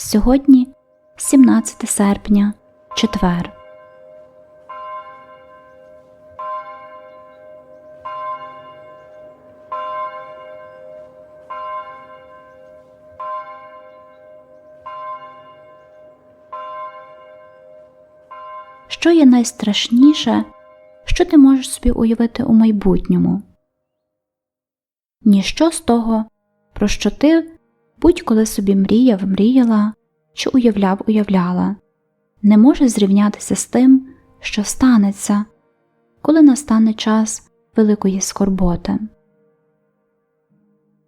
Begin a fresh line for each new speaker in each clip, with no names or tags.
Сьогодні 17 серпня, четвер. Що є найстрашніше, що ти можеш собі уявити у майбутньому? Ніщо з того, про що ти будь-коли собі мріяв, мріяла чи уявляв, уявляла, не може зрівнятися з тим, що станеться, коли настане час великої скорботи.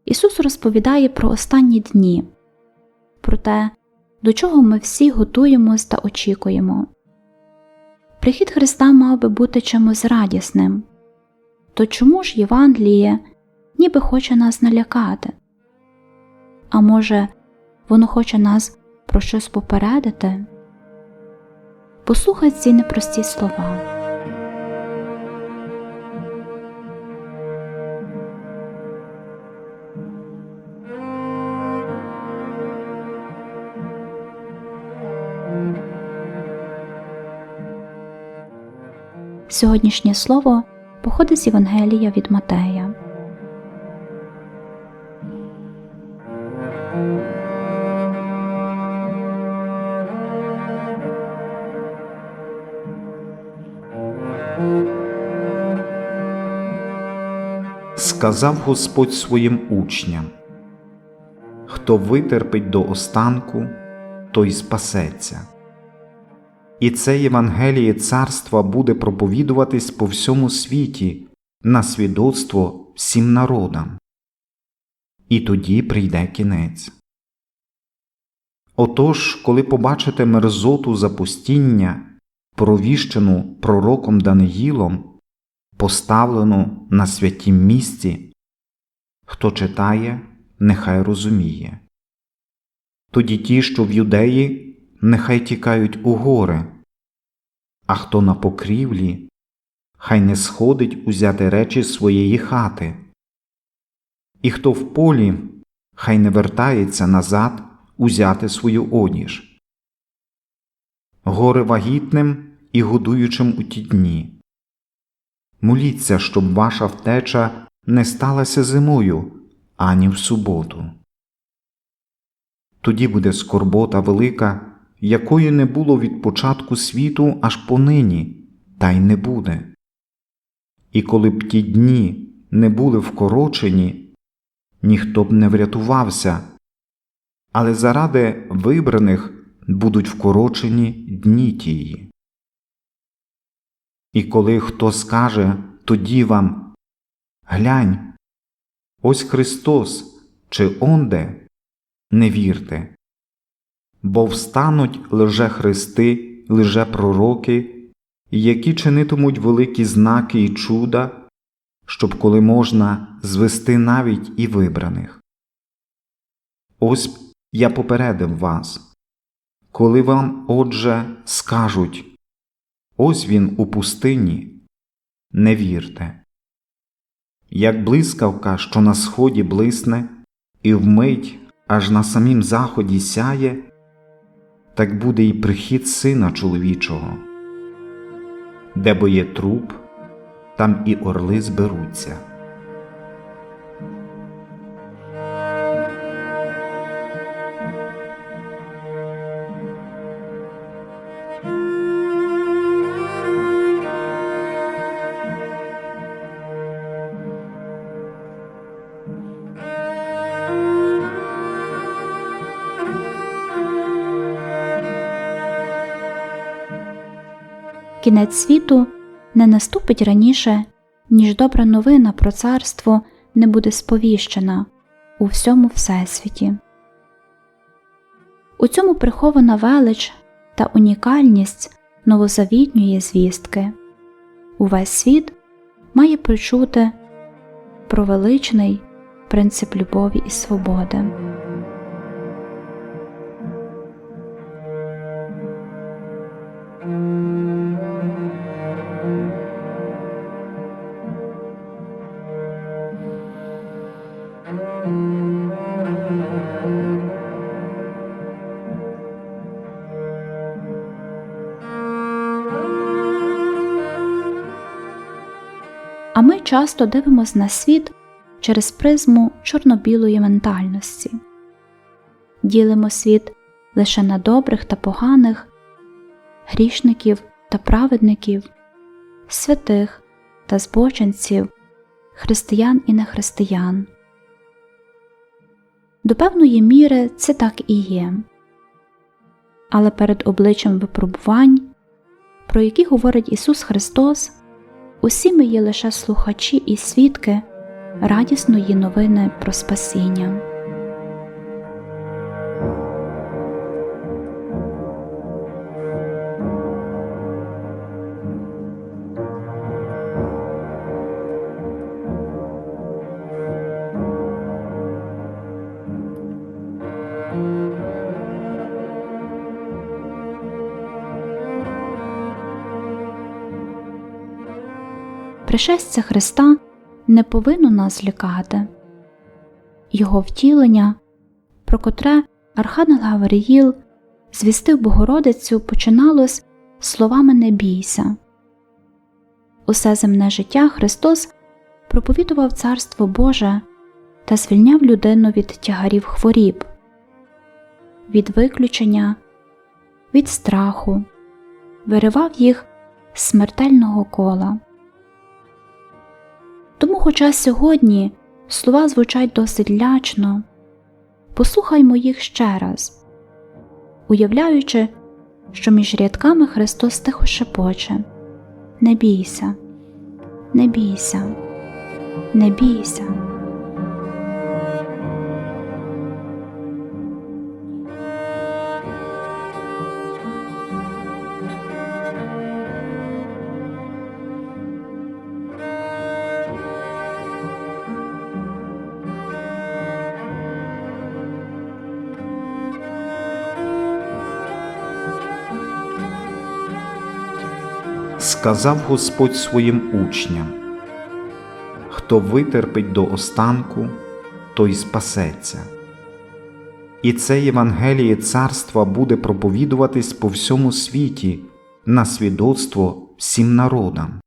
Ісус розповідає про останні дні, про те, до чого ми всі готуємось та очікуємо. Прихід Христа мав би бути чимось радісним, то чому ж Євангеліє ніби хоче нас налякати? А може, воно хоче нас про щось попередити? Послухай ці непрості слова. Сьогоднішнє слово походить з Євангелія від Матея.
Сказав Господь своїм учням Хто витерпить до останку, той спасеться. І це Євангеліє царства буде проповідуватись по всьому світі на свідоцтво всім народам. І тоді прийде кінець. Отож, коли побачите мерзоту запустіння, провіщену пророком Даниїлом, поставлену на святім місці, хто читає, нехай розуміє. Тоді ті, що в юдеї, нехай тікають у гори, а хто на покрівлі, хай не сходить узяти речі своєї хати, і хто в полі, хай не вертається назад узяти свою одіж. Горе вагітним і годуючим у ті дні. Моліться, щоб ваша втеча не сталася зимою ані в суботу. Тоді буде скорбота велика, якої не було від початку світу аж понині, та й не буде. І коли б ті дні не були вкорочені, ніхто б не врятувався, але заради вибраних будуть вкорочені дні тії. І коли хто скаже тоді вам Глянь, ось Христос чи онде, не вірте, бо встануть лже христи, лже пророки, які чинитимуть великі знаки і чуда, щоб коли можна звести навіть і вибраних. Ось я попередив вас, коли вам, отже, скажуть Ось він у пустині, не вірте. Як блискавка, що на сході блисне, і вмить аж на самім заході сяє, так буде і прихід сина чоловічого. Де бо є труп, там і орли зберуться.
Кінець світу не наступить раніше, ніж добра новина про царство не буде сповіщена у всьому всесвіті. У цьому прихована велич та унікальність новозавітньої звістки. Увесь світ має почути про величний принцип любові і свободи. Часто дивимося на світ через призму чорно-білої ментальності. Ділимо світ лише на добрих та поганих, грішників та праведників, святих та збоченців, християн і нехристиян. До певної міри це так і є. Але перед обличчям випробувань, про які говорить Ісус Христос, усі ми є лише слухачі і свідки радісної новини про спасіння. Пришестя Христа не повинно нас лякати. Його втілення, про котре Архангел Гавриїл звістив Богородицю, починалось словами Не бійся. Усе земне життя Христос проповідував Царство Боже та звільняв людину від тягарів хворіб, від виключення, від страху, виривав їх з смертельного кола. Тому, хоча сьогодні слова звучать досить лячно, послухаймо їх ще раз, уявляючи, що між рядками Христос тихо шепоче Не бійся, не бійся, не бійся.
Сказав Господь своїм учням: Хто витерпить до останку, той спасеться. І це Євангеліє царства буде проповідуватись по всьому світі на свідоцтво всім народам.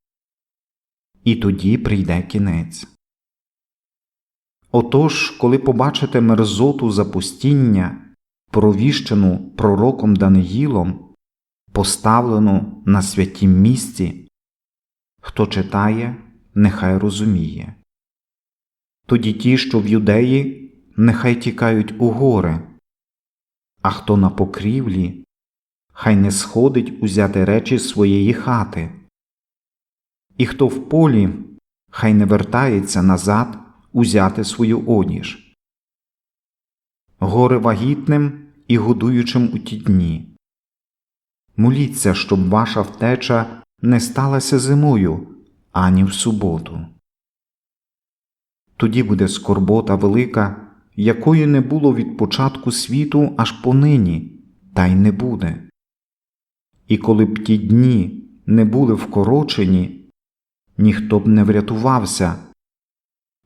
І тоді прийде кінець. Отож, коли побачите мерзоту запустіння, провіщену пророком Даниїлом, поставлену на святім місці, хто читає, нехай розуміє. Тоді ті, що в юдеї, нехай тікають у гори, а хто на покрівлі, хай не сходить узяти речі своєї хати, і хто в полі, хай не вертається назад узяти свою одіж. Горе вагітним і годуючим у ті дні. Моліться, щоб ваша втеча не сталася зимою ані в суботу. Тоді буде скорбота велика, якої не було від початку світу аж понині, та й не буде. І коли б ті дні не були вкорочені, ніхто б не врятувався,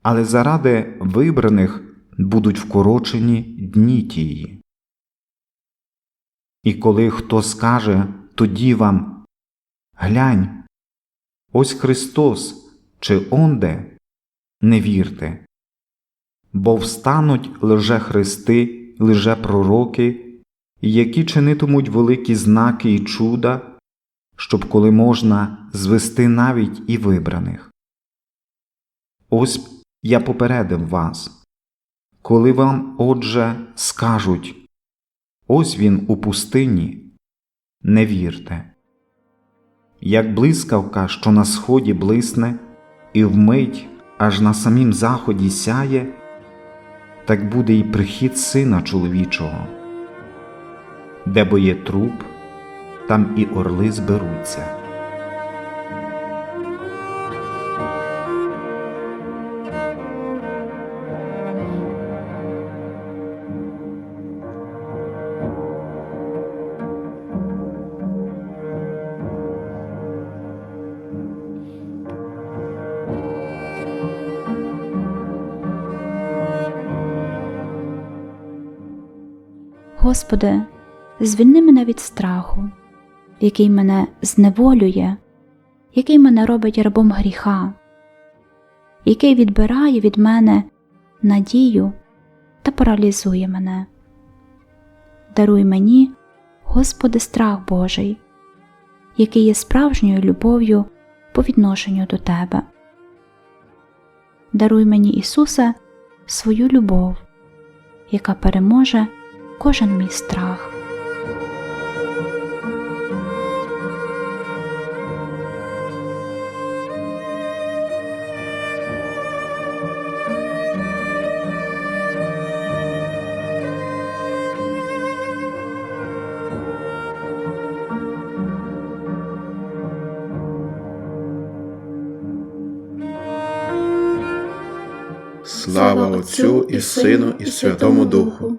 але заради вибраних будуть вкорочені дні тії. І коли хто скаже тоді вам Глянь, ось Христос чи онде, не вірте, бо встануть лже христи, лже пророки, які чинитимуть великі знаки і чуда, щоб коли можна звести навіть і вибраних. Ось я попередив вас, коли вам, отже, скажуть Ось він у пустині, не вірте. Як блискавка, що на сході блисне, і вмить аж на самім заході сяє, так буде й прихід сина чоловічого, де бо є труп, там і орли зберуться.
Господи, звільни мене від страху, який мене зневолює, який мене робить рабом гріха. який відбирає від мене надію та паралізує мене. Даруй мені, Господи, страх Божий, який є справжньою любов'ю по відношенню до Тебе. Даруй мені, Ісусе, свою любов, яка переможе кожен мій страх.
Слава Отцю і Сину, і Святому Духу,